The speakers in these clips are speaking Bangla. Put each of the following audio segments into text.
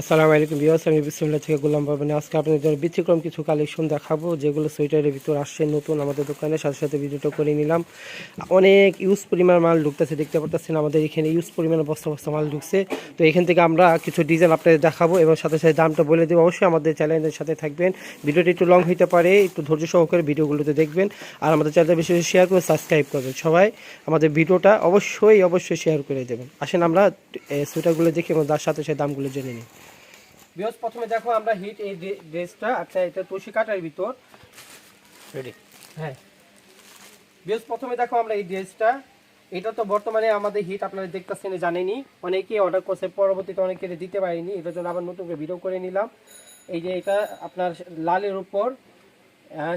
আসসালামু আলাইকুম বিয়াস আমি বিসমুল্লাহ থেকে গোলাম বাবানি। আজকে আপনাদের ব্যতিক্রম কিছু কালেকশন দেখাবো, যেগুলো সোয়েটারের ভিতর আসছে, নতুন আমাদের দোকানে। সাথে সাথে ভিডিওটা করে নিলাম। অনেক ইউজ পরিমাণ মাল ঢুকতেছে, দেখতে পারতেছেন আমাদের এখানে ইউজ পরিমাণে বস্তা বস্তা মাল ঢুকছে। তো এখান থেকে আমরা কিছু ডিজাইন আপনাদের দেখাবো এবং সাথে সাথে দামটা বলে দেবো। অবশ্যই আমাদের চ্যানেলের সাথে থাকবেন। ভিডিওটি একটু লং হইতে পারে, একটু ধৈর্য সহকারে ভিডিওগুলোতে দেখবেন। আর আমাদের চ্যানেলটা বেশি বেশি শেয়ার করে সাবস্ক্রাইব করবেন সবাই আমাদের ভিডিওটা অবশ্যই অবশ্যই শেয়ার করে দেবেন। আসেন আমরা সোয়েটারগুলো দেখি এবং তার সাথে সাথে দামগুলো জেনে নিই। বিয়স প্রথমে দেখো আমরা হিট এই ড্রেসটা আচ্ছা এটা তুলসী কাটার ভিতর। রেডি হ্যাঁ। বিয়স প্রথমে দেখো আমরা এই ড্রেসটা এটা তো বর্তমানে আমাদের হিট আপনারা দেখতেছেন জানেনি অনেকে অর্ডার করছে পরবর্তীতে অনেকে দিতে পারেনি। এটার জন্য আবার নতুন করে ভিডিও করে নিলাম। এই যে এটা আপনার লালের উপর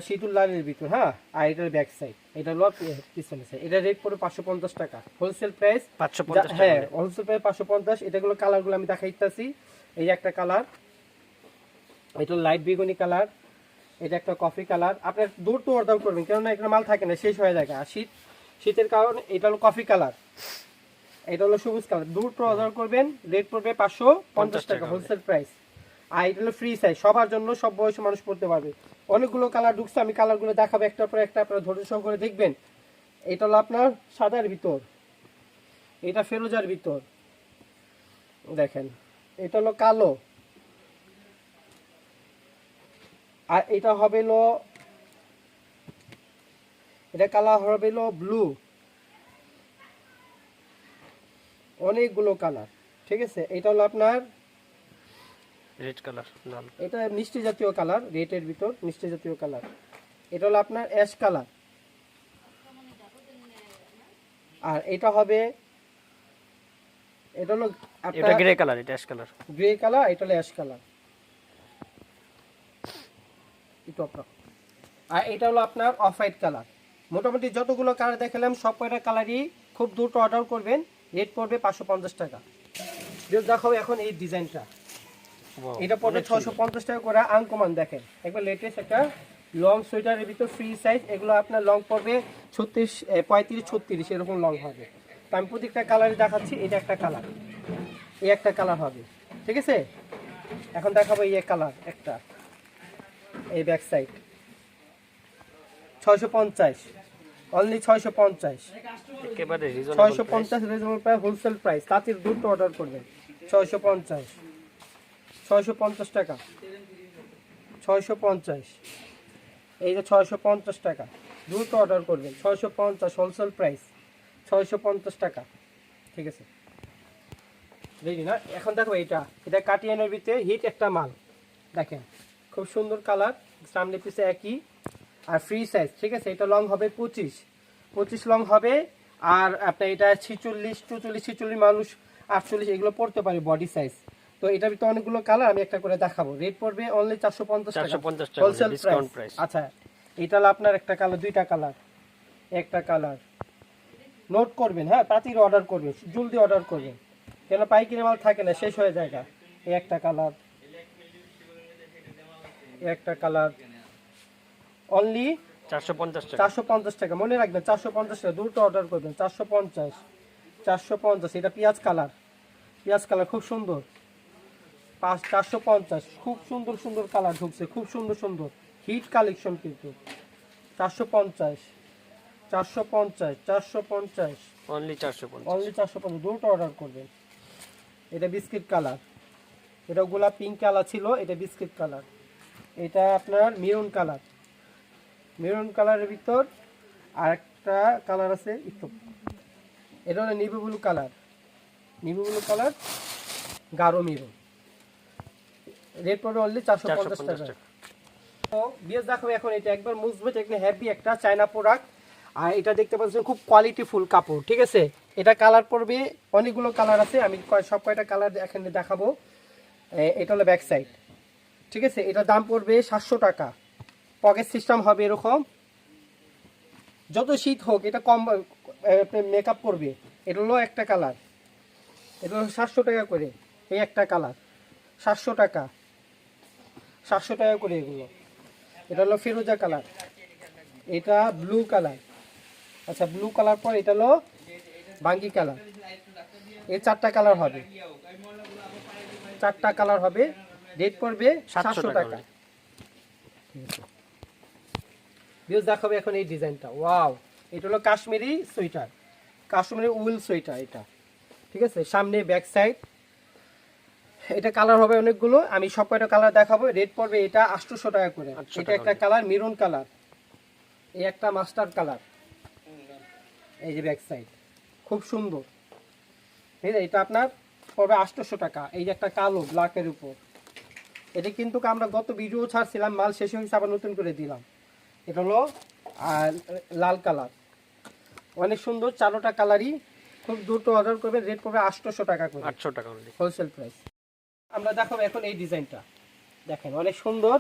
শীতুল লালের ভিতর হ্যাঁ? আর এটার ব্যাক সাইড এটা হলো পি- পিছনের সাইড এটা রেট পড়বে পাঁচশো পঞ্চাশ টাকা। হোলসেল প্রাইস পাঁচশো পঞ্চাশ হ্যাঁ হোলসেল প্রাইস পাঁচশো পঞ্চাশ। এটাগুলো কালারগুলো আমি দেখাইতেছি। এই যে একটা কালার এটা লাইট বেগুনি কালার এটা একটা কফি কালার আপনার দূর তো অর্ডার করবেন কেননা এখানে মাল থাকে না শেষ হয়ে যায় আর শীত শীতের কারণে এটা হলো কফি কালার এটা হলো সবুজ কালার দূর তো অর্ডার করবেন রেট পড়বে পাঁচশো পঞ্চাশ টাকা হোলসেল প্রাইস আর এটা হলো ফ্রি সাইজ সবার জন্য সব বয়সী মানুষ পড়তে পারবে। অনেকগুলো কালার ঢুকছে আমি কালারগুলো দেখাবো একটার পর একটা আপনারা ধৈর্য সহকারে দেখবেন। এটা হলো আপনার সাদার ভিতর। এটা ফেরোজার ভিতর। দেখেন। এটা হলো কালো। আর এটা হবে হলো এটা কালার হবে হলো ব্লু। অনেকগুলো কালার ঠিক আছে? এটা হলো আপনার রেড কালার লাল। এটা মিষ্টি জাতীয় কালার রেটের ভিতর মিষ্টি জাতীয় কালার। এটা হলো আপনার অ্যাশ কালার আর এটা হবে এটা হলো এটা গ্রে কালার এটা অ্যাশ কালার গ্রে কালার এটা হলো অ্যাশ কালার একটু আপনার। আর এটা হলো আপনার অফ হোয়াইট কালার মোটামুটি যতগুলো কালার দেখালাম সব কয়টা কালারই খুব দ্রুত অর্ডার করবেন। রেট পড়বে পাঁচশো পঞ্চাশ টাকা। দেখাবো এখন এই ডিজাইনটা এটা পড়বে ছশো পঞ্চাশ টাকা করে আনকমান দেখেন। একবার লেটেস্ট একটা লং সোয়েটারের ভিতর ফ্রি সাইজ এগুলো আপনার লং পড়বে ছত্রিশ পঁয়ত্রিশ ছত্রিশ এরকম লং হবে। তো আমি প্রত্যেকটা কালারই দেখাচ্ছি এটা একটা কালার এই একটা কালার হবে ঠিক আছে? এখন দেখাবো এই কালার একটা এই ব্যাক সাইড ছয়শো পঞ্চাশ অনলি ছয়শো পঞ্চাশ। ছয়শো পঞ্চাশ রিজনেবল প্রাইস হোলসেল প্রাইস তাঁতির দুটো অর্ডার করবেন। ছয়শো পঞ্চাশ ছয়শো পঞ্চাশ টাকা। ছয়শো পঞ্চাশ এই যে ছয়শো পঞ্চাশ টাকা অর্ডার করবেন। ছয়শো পঞ্চাশ হোলসেল প্রাইস ছয়শো পঞ্চাশ টাকা ঠিক আছে? রেডি না? এখন দেখো এটা এটা কাটিয়ানের ভিতরে হিট একটা মাল। দেখেন খুব সুন্দর কালার সামনে পিছে একই। আর ফ্রি সাইজ ঠিক আছে? এটা লং হবে পঁচিশ। পঁচিশ লং হবে আর আপনার এটা ছিচল্লিশ চুচল্লিশ ছিচল্লিশ মানুষ আটচল্লিশ এগুলো পড়তে পারে বডি সাইজ তো এটার ভিতরে অনেকগুলো কালার আমি একটা করে দেখাবো। রেট পড়বে অনলি চারশো পঞ্চাশ টাকা। 450 হোলসেল প্রাইস আচ্ছা এটা হলো আপনার একটা কালার দুইটা কালার একটা কালার নোট করবেন হ্যাঁ? তাড়াতাড়ি অর্ডার করবেন জলদি অর্ডার করবেন। কেন পাইকারি মাল থাকে না শেষ হয়ে যায় এই একটা কালার একটা কালার। অনলি চারশো পঞ্চাশ টাকা। চারশো পঞ্চাশ টাকা মনে রাখবেন চারশো পঞ্চাশ টাকা দুটো অর্ডার করবেন চারশো পঞ্চাশ চারশো পঞ্চাশ এটা পেঁয়াজ কালার। পেঁয়াজ কালার খুব সুন্দর। পাঁচ চারশো পঞ্চাশ খুব সুন্দর সুন্দর কালার ঢুকছে খুব সুন্দর সুন্দর। হিট কালেকশন কিন্তু। চারশো পঞ্চাশ চারশো পঞ্চাশ চারশো পঞ্চাশ। অনলি চারশো পঞ্চাশ। অনলি চারশো পঞ্চাশ দুটো অর্ডার করবেন এটা বিস্কিট কালার। এটা গোলাপ পিঙ্ক কালার ছিল এটা বিস্কিট কালার। এটা আপনার মেরুন কালার। মেরুন কালারের ভিতর আর একটা কালার আছে একটু। এটা হলো navy blue colour. Navy blue colour গাঢ় মেরুন রেট পড়বে অনলি চারশো পঞ্চাশ টাকা। তো বিএস দেখো এখন এটা একবার মুজবেট একটা হ্যাপি একটা চায়না প্রোডাক্ট আর এটা দেখতে পাচ্ছেন খুব কোয়ালিটি ফুল কাপড়, ঠিক আছে? এটা কালার পড়বে, অনেকগুলো কালার আছে, আমি সব কয়টা কালার এখানে দেখাবো। এটা হলো ব্যাক সাইড ঠিক আছে? এটা দাম পড়বে সাতশো টাকা। পকেট সিস্টেম হবে এরকম। যত শীত হোক, এটা কম মেকআপ করবে এটা হলো একটা কালার এটা হলো সাতশো টাকা করে, এই একটা কালার সাতশো টাকা। সাতশো টাকা করে এগুলো। এটা হলো ফিরোজা কালার এটা ব্লু কালার আচ্ছা ব্লু কালার পর এটা হলো বাঙ্গি কালার এই চারটা কালার হবে। চারটা কালার হবে। রেট পড়বে সাতশো টাকা। ভিউজ দেখাবে এখন এই ডিজাইনটা ওয়াও এটা হলো Kashmiri sweater Kashmiri wool sweater এটা। ঠিক আছে? সামনে ব্যাক সাইড এটা কালার হবে অনেকগুলো। আমি সব কয়টা কালার দেখাবো। রেট পড়বে এটা আটশোশো টাকা করে। 800 এটা একটা কালার মেরুন কালার এই একটা মাস্টার কালার এই যে ব্যাক সাইড খুব সুন্দর। ঠিক আছে এটা আপনার পড়বে আটশোশো টাকা। এই যে একটা কালো ব্ল্যাকের উপর। এটা কিন্তু আমরা গত ভিডিও ছাড়ছিলাম মাল শেষ হয়েছে আবার নতুন করে দিলাম। এটা হলো লাল কালার। অনেক সুন্দর চারোটা কালারই। খুব দ্রুত অর্ডার করবেন রেট পড়বে আটশোশো টাকা করে। আটশো টাকা হোলসেল প্রাইস আমরা দেখাবো এখন এই ডিজাইনটা দেখেন অনেক সুন্দর।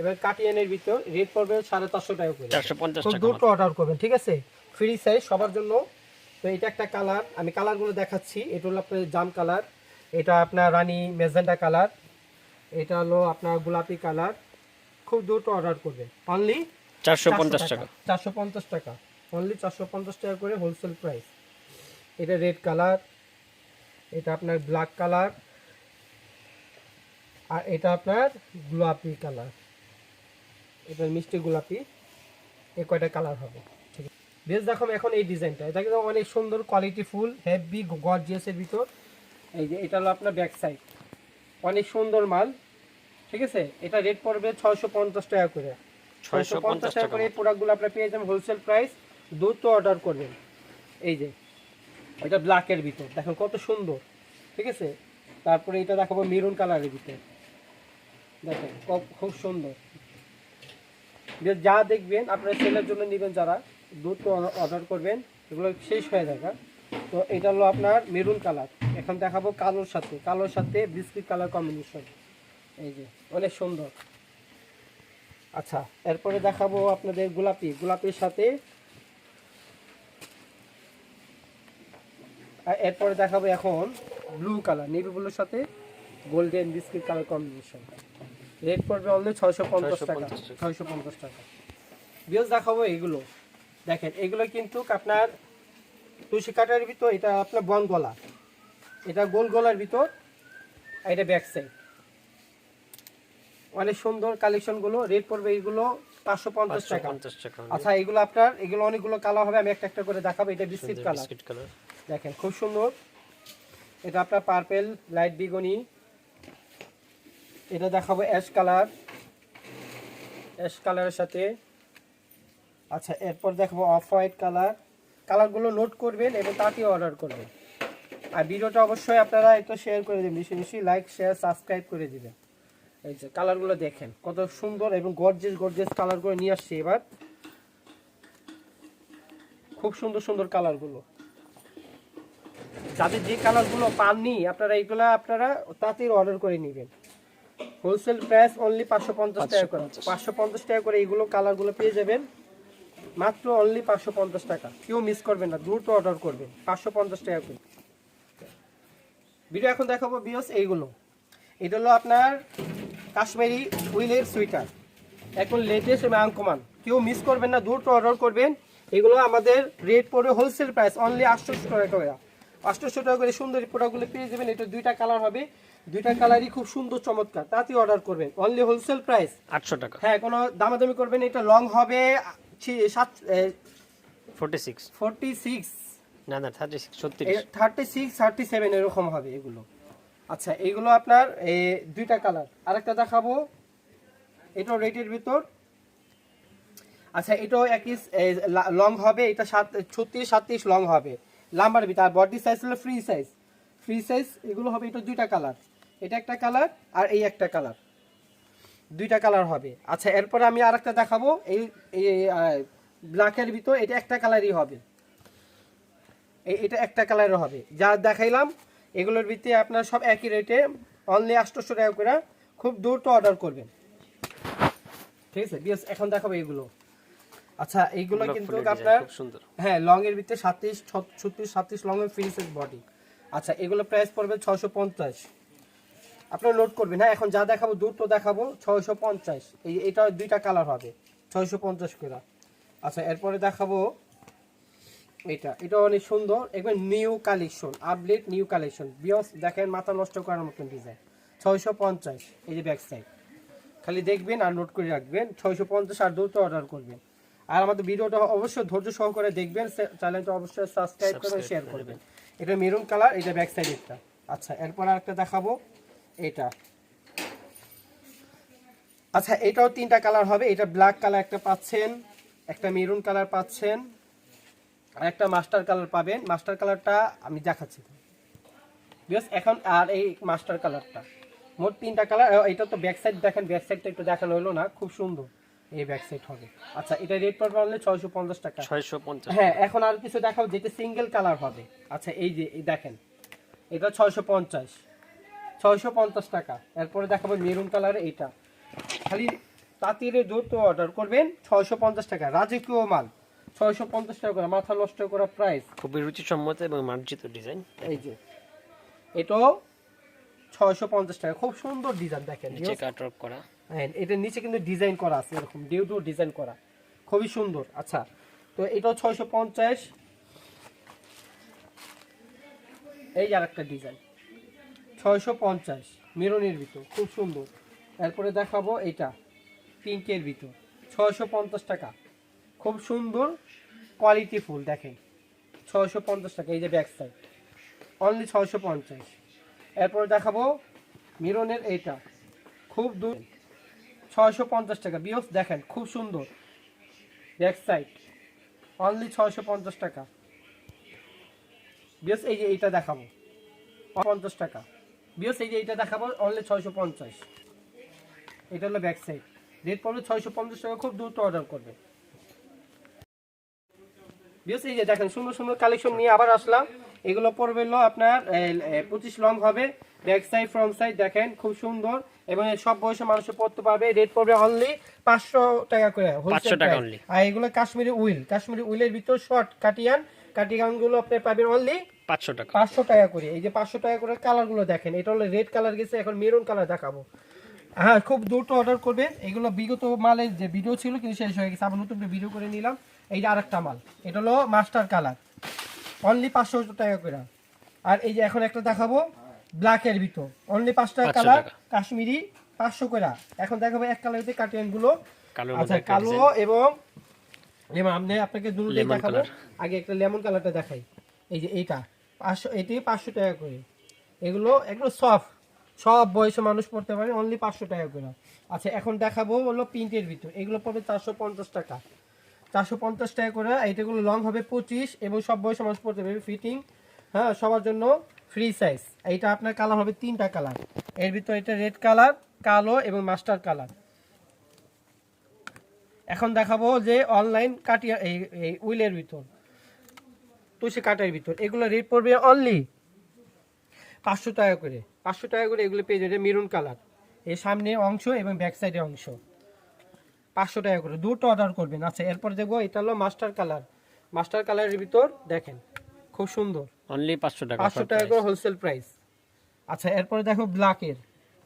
এবার কাটিয়ানের ভিতর রেট পড়বে সাড়ে চারশো টাকা করে। চারশো পঞ্চাশ দ্রুত অর্ডার করবেন ঠিক আছে? ফ্রি সাইজ সবার জন্য। তো এটা একটা কালার আমি কালারগুলো দেখাচ্ছি। এটা হলো আপনার জাম কালার এটা আপনার রানী মেজেন্টা কালার এটা হলো আপনার গোলাপি কালার খুব দ্রুত অর্ডার করবেন অনলি চারশো পঞ্চাশ টাকা। চারশো পঞ্চাশ টাকা। অনলি চারশো পঞ্চাশ টাকা করে হোলসেল প্রাইস এটা রেড কালার এটা আপনার ব্ল্যাক কালার আর এটা আপনার গোলাপি কালার এটা মিষ্টি গোলাপি এই কয়টা কালার হবে? বেশ দেখো এখন এই ডিজাইনটা। এটা কিন্তু অনেক সুন্দর কোয়ালিটি ফুল হেভি গর্জিয়াসের ভিতর। এই যে এটা হলো আপনার ব্যাক সাইড অনেক সুন্দর মাল ঠিক আছে? এটা রেট পড়বে ছয়শো পঞ্চাশ টাকা করে। ছয়শো পঞ্চাশ টাকা করে এই প্রোডাক্টগুলো আপনার পেয়ে যাবেন হোলসেল প্রাইস দ্রুত অর্ডার করবেন। এই যে এটা ব্ল্যাকের ভিতর। দেখেন কত সুন্দর ঠিক আছে? তারপরে এটা দেখাবো মেরুন কালারের ভিতর। দেখেন খুব সুন্দর। যে যা দেখবেন আপনারা সেলের জন্য নেবেন যারা। দ্রুত অর্ডার করবেন এগুলো শেষ হয়ে যাবে। তো এটা হলো আপনার মেরুন কালার এখন দেখাবো কালোর সাথে। কালোর সাথে বিস্কিট কালার কম্বিনেশন এই যে অনেক সুন্দর। আচ্ছা এরপরে দেখাবো আপনাদের গোলাপি। গোলাপির সাথে আর এরপরে দেখাবো এখন ব্লু কালার নেভি ব্লুর সাথে golden biscuit colour combination rate পড়বে অনলি ছয়শো পঞ্চাশ টাকা। 650 টাকা। ছয়শো পঞ্চাশ টাকা। বিয়স দেখাবো এগুলো দেখেন এগুলো কিন্তু আপনার তুলসী কাটার ভিতর এটা আপনার বন গলা। এটা গোল গলার ভিতর এটা ব্যাক সাইড অনেক সুন্দর কালেকশনগুলো রেট পড়বে এগুলো পাঁচশো পঞ্চাশ টাকা। আচ্ছা এগুলো আপনার এগুলো অনেকগুলো কালার হবে আমি একটা একটা করে দেখাবো। এটা বিস্কিট কালার দেখেন খুব সুন্দর। এটা আপনার পার্পেল লাইট বিগনি। এটা দেখাবো অ্যাশ কালার অ্যাশ কালারের সাথে আচ্ছা এরপর দেখব অফ হোয়াইট কালার কালারগুলো নোট করবেন এবং তাতেই অর্ডার করবেন। আর ভিডিওটা অবশ্যই আপনারা একটু শেয়ার করে দেবেন। বেশি বেশি লাইক শেয়ার সাবস্ক্রাইব করে দিবেন। এই যে কালারগুলো দেখেন কত সুন্দর এবং গর্জেস গর্জেস কালারগুলো নিয়ে আসছে এবার। খুব সুন্দর সুন্দর কালারগুলো যাদের যে কালারগুলো পাননি আপনারা এইগুলো আপনারা তাড়াতাড়ি অর্ডার করে নেবেন। হোলসেল প্রাইস অনলি পাঁচশো পঞ্চাশ টাকা করে। 550 পাঁচশো পঞ্চাশ টাকা করে এইগুলো কালারগুলো পেয়ে যাবেন। মাত্র অনলি পাঁচশো পঞ্চাশ টাকা। কেউ মিস করবেন না দ্রুত অর্ডার করবে। পাঁচশো পঞ্চাশ টাকা করে। ভিডিও এখন দেখাবো বিয়স এইগুলো। এটা হলো আপনার কাশ্মীরি উইলের সুইটার এখন লেটেস্ট এবং আঙ্কমান কেউ মিস করবেন না দ্রুত অর্ডার করবেন। এগুলো আমাদের রেট পড়বে হোলসেল প্রাইস অনলি আটশোশো টাকা করে। আটশোশো টাকা করে সুন্দর প্রোডাক্টগুলো পেয়ে যাবেন। এটা দুইটা কালার হবে। দুইটা কালারই খুব সুন্দর চমৎকার। তাতেই অর্ডার করবেন। অনলি হোলসেল প্রাইস আটশো টাকা। হ্যাঁ কোনো দামাদামি করবেন এটা লং হবে সাত ফোর্টি সিক্স ফোরটি সিক্স না না থার্টি সিক্স ছত্রিশ। থার্টি সিক্স থার্টি সেভেন এরকম হবে এগুলো। আচ্ছা এগুলো আপনার দুইটা কালার আরেকটা দেখাবো। এটাও রেটের ভিতর। আচ্ছা এটাও একই লং হবে। এটা সাত ছত্রিশ সাতত্রিশ লং হবে। লাম্বার ভিতর আর বডি সাইজ হলো ফ্রি সাইজ ফ্রি সাইজ এগুলো হবে এটা দুইটা কালার এটা একটা কালার আর এই একটা কালার দুইটা কালার হবে। আচ্ছা এরপরে আমি আর একটা দেখাবো। এই ব্ল্যাকের ভিতর এটা একটা কালারই হবে। এই- এটা একটা কালারের হবে। যা দেখাইলাম এগুলোর ভিতরে আপনার সব একই রেটে অনলি আটশোশো টাকা করে খুব দ্রুত অর্ডার করবেন। ঠিক আছে? বিএস এখন দেখাবো এগুলো। আচ্ছা এইগুলো কিন্তু আপনার হ্যাঁ লং এর ভিতরে সাতত্রিশ ছত্রিশ সাতত্রিশ লং এর সাইজ বডি আচ্ছা এগুলো প্রাইস পড়বে ছশো পঞ্চাশ। আপনারা নোট করবেন হ্যাঁ এখন যা দেখাবো দ্রুত দেখাবো ছয়শো পঞ্চাশ। এই এটা দুইটা কালার হবে ছয়শো পঞ্চাশ করে। আচ্ছা এরপরে দেখাবো এটা এটা অনেক সুন্দর একবার new collection update new collection বিয়স দেখেন মাথা নষ্ট করার মতন ডিজাইন ছয়শো পঞ্চাশ এই যে ব্যাক সাইড খালি দেখবেন আর নোট করে রাখবেন ছয়শো পঞ্চাশ আর দ্রুত অর্ডার করবেন। আর আমাদের ভিডিওটা অবশ্যই ধৈর্য সহকারে দেখবেন চ্যানেলটা অবশ্যই সাবস্ক্রাইব করবেন শেয়ার করবেন। এটা মেরুন কালার এটা ব্যাক একটা আচ্ছা এরপর আরেকটা দেখাবো। এটা। আচ্ছা এটাও তিনটা কালার হবে। এটা ব্ল্যাক কালার একটা পাচ্ছেন একটা মেরুন কালার পাচ্ছেন আর একটা মাস্টার কালার পাবেন। মাস্টার কালারটা আমি দেখাচ্ছি। বিকজ এখন আর এই মাস্টার কালারটা মোট তিনটা কালার এটা তো ব্যাক সাইড দেখেন ব্যাক সাইডটা একটু দেখানো হলো না খুব সুন্দর এই ব্যাক সাইড হবে। আচ্ছা এটা রেট পড়বে অনলি ছয়শো পঞ্চাশ টাকা। ছয়শো পঞ্চাশ হ্যাঁ এখন আর কিছু দেখাবো যেটা সিঙ্গেল কালার হবে। আচ্ছা এই যে দেখেন এটা ছয়শো পঞ্চাশ। ছয়শো পঞ্চাশ টাকা। এরপরে দেখাবো মেরুন কালার এইটা। খালি তাঁতিরে দ্রুত অর্ডার করবেন ছয়শো পঞ্চাশ টাকা। রাজকীয় মাল ছয়শো পঞ্চাশ টাকা করে মাথা নষ্ট করা প্রাইস খুবই রুচিসম্মত এবং মার্জিত ডিজাইন এই যে এটাও ছয়শো পঞ্চাশ টাকা। খুব সুন্দর ডিজাইন দেখেন নিচে কাটওয়ার্ক করা। হ্যাঁ এটার নিচে কিন্তু ডিজাইন করা আছে এরকম ডিউ ডিউ ডিজাইন করা। খুবই সুন্দর আচ্ছা। তো এটাও ছয়শো পঞ্চাশ। এই আর একটা ডিজাইন ছয়শো পঞ্চাশ। মেরুনের ভিতর, খুব সুন্দর। এরপরে দেখাবো এটা পিঙ্কের ভিতর, ছয়শো পঞ্চাশ টাকা। খুব সুন্দর কোয়ালিটি ফুল, দেখেন। ছয়শো পঞ্চাশ টাকা, এই যে ব্যাক সাইড অনলি ছয়শো পঞ্চাশ। এরপরে দেখাবো মিরনের এইটা, খুব দূর। ছয়শো পঞ্চাশ টাকা বিয়স দেখেন, খুব সুন্দর। ব্যাক সাইড অনলি ছয়শো পঞ্চাশ টাকা। বিয়স এই যে এইটা দেখাবো। পঞ্চাশ টাকা। বিয়স এই যে এইটা দেখাবো অনলি ছয়শো পঞ্চাশ। এটা হলো ব্যাক সাইড রেট পড়বে ছয়শো পঞ্চাশ টাকা খুব দ্রুত অর্ডার করবে। বিয়স এই যে দেখেন সুন্দর সুন্দর কালেকশন নিয়ে আবার আসলাম। এগুলো পড়বে হলো আপনার পঁচিশ লং হবে। ব্যাক সাইড ফ্রন্ট সাইড দেখেন খুব সুন্দর। এবং সব বয়সের মানুষের পড়তে পারবে। রেট পড়বে অনলি পাঁচশো টাকা করে wholesale 500 টাকা আর এগুলো কাশ্মীরি উইল। কাশ্মীরি উইলের ভিতর শর্ট কাটিয়ান কাটিয়ানগুলো আপনি পাবেন অনলি পাঁচশো টাকা। পাঁচশো টাকা করে। এই যে পাঁচশো টাকা করে কালারগুলো দেখেন এটা হলো রেড কালার গেছে এখন মেরুন কালার দেখাবো। হ্যাঁ খুব দ্রুত অর্ডার করবেন এগুলো বিগত মালের যে ভিডিও ছিল কিন্তু শেষ হয়ে গেছে। আবার নতুন ভিডিও করে নিলাম। এই যে আরেকটা মাল এটা হলো মাস্টার কালার অনলি পাঁচশো টাকা করে। আর এই যে এখন একটা দেখাবো ব্ল্যাকের ভিতর। অনলি পাঁচ টাকা কালার কাশ্মীরি পাঁচশো করে। এখন দেখাবো এক কালারিতে কাটিয়ানগুলো। আচ্ছা কালো এবং আপনি আপনাকে Lemon দেখাবো। আগে একটা লেমন কালারটা দেখাই। এই যে এইটা, পাঁচশো এটি পাঁচশো টাকা করে। এগুলো এগুলো সফট সব বয়সে মানুষ পড়তে পারে অনলি পাঁচশো টাকা করে। আচ্ছা এখন দেখাবো হলো প্রিন্টের ভিতর। এগুলো পড়বে চারশো পঞ্চাশ টাকা। চারশো পঞ্চাশ টাকা করে এইটাগুলো লং হবে পঁচিশ, এবং সব বয়সে মানুষ পড়তে পারবে ফিটিং হ্যাঁ সবার জন্য ফ্রি সাইজ এইটা আপনার কালার হবে তিনটা কালারের ভিতর এটা রেড কালার কালো এবং মাস্টার কালার এখন দেখাবো যে অনলাইন কাটিয়া, এই এই উইলের ভিতর। তুষি কাটার ভিতর। এগুলো রেট পড়বে অনলি পাঁচশো টাকা করে। পাঁচশো টাকা করে এগুলো পেয়ে যাবে মেরুন কালার এই সামনে অংশ এবং ব্যাক সাইডে অংশ। পাঁচশো টাকা করে। দুটো অর্ডার করবেন। আচ্ছা এরপর দেখব এটা হলো মাস্টার কালার মাস্টার কালারের ভিতর দেখেন খুব সুন্দর। অনলি পাঁচশো টাকা পাঁচশো টাকা করে হোলসেল প্রাইস আচ্ছা এরপরে দেখো ব্ল্যাকের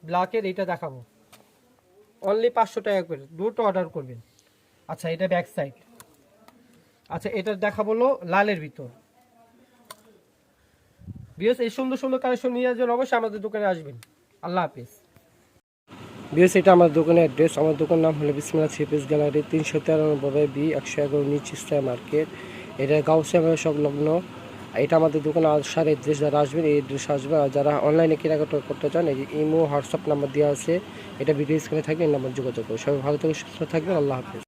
ব্ল্যাকের এটা দেখাবো। অনলি পাঁচশো টাকা করে। দুটো অর্ডার করবেন। আচ্ছা এটা ব্যাক সাইড আচ্ছা এটা দেখাবো লালের ভিতর। বিএস, এই সুন্দর সুন্দর কালেকশন নিয়ে যাওয়ার অবশ্যই আমাদের দোকানে আসবেন। আল্লাহ হাফিজ। বিএস, এটা আমার দোকানের অ্যাড্রেস আমার দোকান নাম হলো বিসমিল্লা থ্রিপিস গ্যালারি, তিনশো তেরানব্বই বি, একশো এগারো নিচ ইস্তায় মার্কেট। এটা গাউসিয়া সংলগ্ন। এটা আমাদের দোকানে আসার এড্রেস যারা আসবেন, এই এড্রেস আসবেন। আর যারা অনলাইনে কেনাকাটা করতে চান, এই ইমো, হোয়াটসঅ্যাপ নাম্বার দেওয়া আছে, এটা ভিডিও স্ক্রিনে থাকবে এই নাম্বার যোগাযোগ করুন। সবাই ভালো থেকে সুস্থ থাকবেন। আল্লাহ হাফিজ।